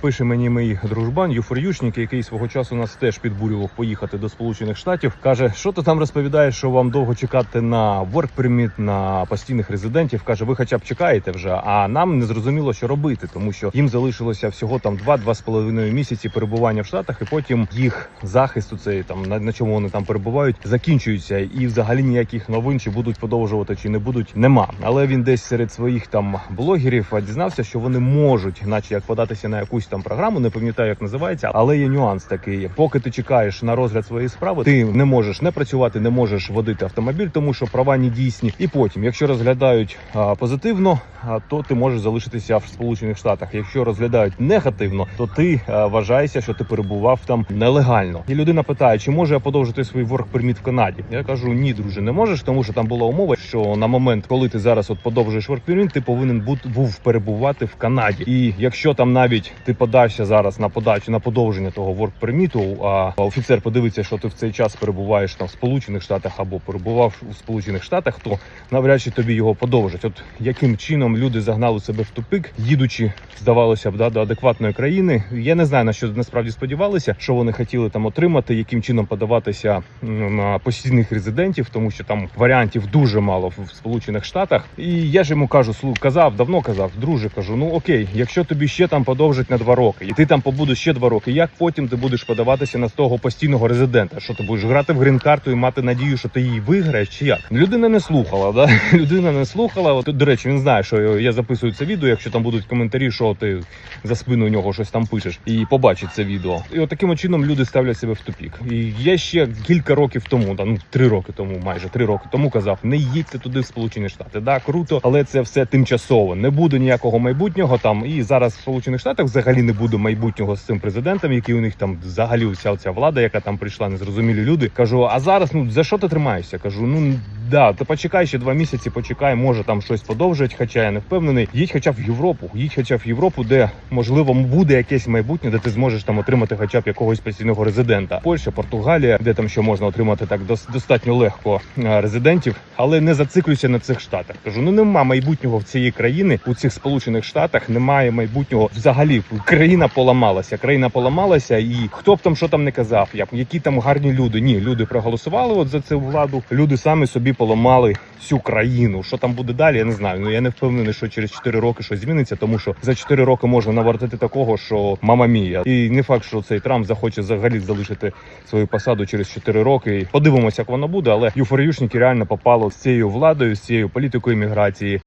Пише мені мій дружбан, юфор'ючник, який свого часу нас теж підбурював поїхати до Сполучених Штатів. каже, що ти там розповідаєш, що вам довго чекати на work permit, на постійних резидентів. каже, ви хоча б чекаєте вже, а нам не зрозуміло, що робити, тому що їм залишилося всього там 2-2 з половиною місяці перебування в Штатах, і потім їх захист, цей там на, на чому вони там перебувають, закінчується, і взагалі ніяких новин чи будуть продовжувати, чи не будуть, нема. Але він десь серед своїх там блогерів дізнався, що вони можуть, наче як податися на якусь там програму, не пам'ятаю, як називається, але є нюанс такий. Поки ти чекаєш на розгляд своєї справи, ти не можеш не працювати, не можеш водити автомобіль, тому що права не дійсні. І потім, якщо розглядають позитивно, то ти можеш залишитися в Сполучених Штатах. Якщо розглядають негативно, то ти вважаєшся, що ти перебував там нелегально. І людина питає, чи може я подовжити свій work permit в Канаді? Я кажу, ні, друже, не можеш, тому що там була умова, що на момент, коли ти зараз от подовжуєш work permit, ти повинен бути був перебувати в Канаді. І якщо там навіть ти подався зараз на подачу на подовження того work permit, а офіцер подивиться, що ти в цей час перебуваєш там в Сполучених Штатах або перебував у Сполучених Штатах, то навряд чи тобі його подовжать. От яким чином люди загнали себе в тупик, їдучи, здавалося б, да, до адекватної країни. Я не знаю на що насправді сподівалися, що вони хотіли там отримати, яким чином подаватися на постійних резидентів, тому що там варіантів дуже мало в Сполучених Штатах. І я ж йому кажу, слух казав, давно казав, друже, кажу, ну окей, якщо тобі ще там подовжать на два роки, і ти там побудеш ще два роки. Як потім ти будеш подаватися на того постійного резидента? Що ти будеш грати в грін-карту і мати надію, що ти її виграєш? Чи як? Людина не слухала, да? Людина не слухала. От, до речі, він знає, що я записую це відео. Якщо там будуть коментарі, що ти за спиною нього щось там пишеш, і побачить це відео. І от таким чином люди ставлять себе в тупік. І я ще кілька років тому, да, ну три роки тому, майже три роки тому казав: не їдьте туди в Сполучені Штати. Да, круто, але це все тимчасово. Не буде ніякого майбутнього там. І зараз в Сполучених Штатах взагалі не буде майбутнього з цим президентом, який у них там взагалі вся ця влада, яка там прийшла, незрозумілі люди. Кажу, а зараз ну за що ти тримаєшся? Кажу, ну да, ти почекай ще два місяці, почекай, може там щось подовжать, хоча я не впевнений. Їдь хоча б в Європу, їдь хоча б в Європу, де можливо буде якесь майбутнє, де ти зможеш там отримати хоча б якогось постійного резидента. Польща, Португалія, де там ще можна отримати так дос- достатньо легко е, резидентів, але не зациклюйся на цих штатах. Кажу, ну нема майбутнього в цієї країни у цих сполучених штатах. Немає майбутнього взагалі. Країна поламалася. Країна поламалася, і хто б там що там не казав, як які там гарні люди. Ні, люди проголосували от за цю владу. Люди самі собі поламали всю країну. Що там буде далі? Я не знаю. Ну я не впевнений, що через 4 роки щось зміниться, тому що за 4 роки можна навартити такого, що мама мія. І не факт, що цей Трамп захоче взагалі залишити свою посаду через 4 роки. Подивимося, як воно буде, але юфоріюшники реально попало з цією владою, з цією політикою імміграції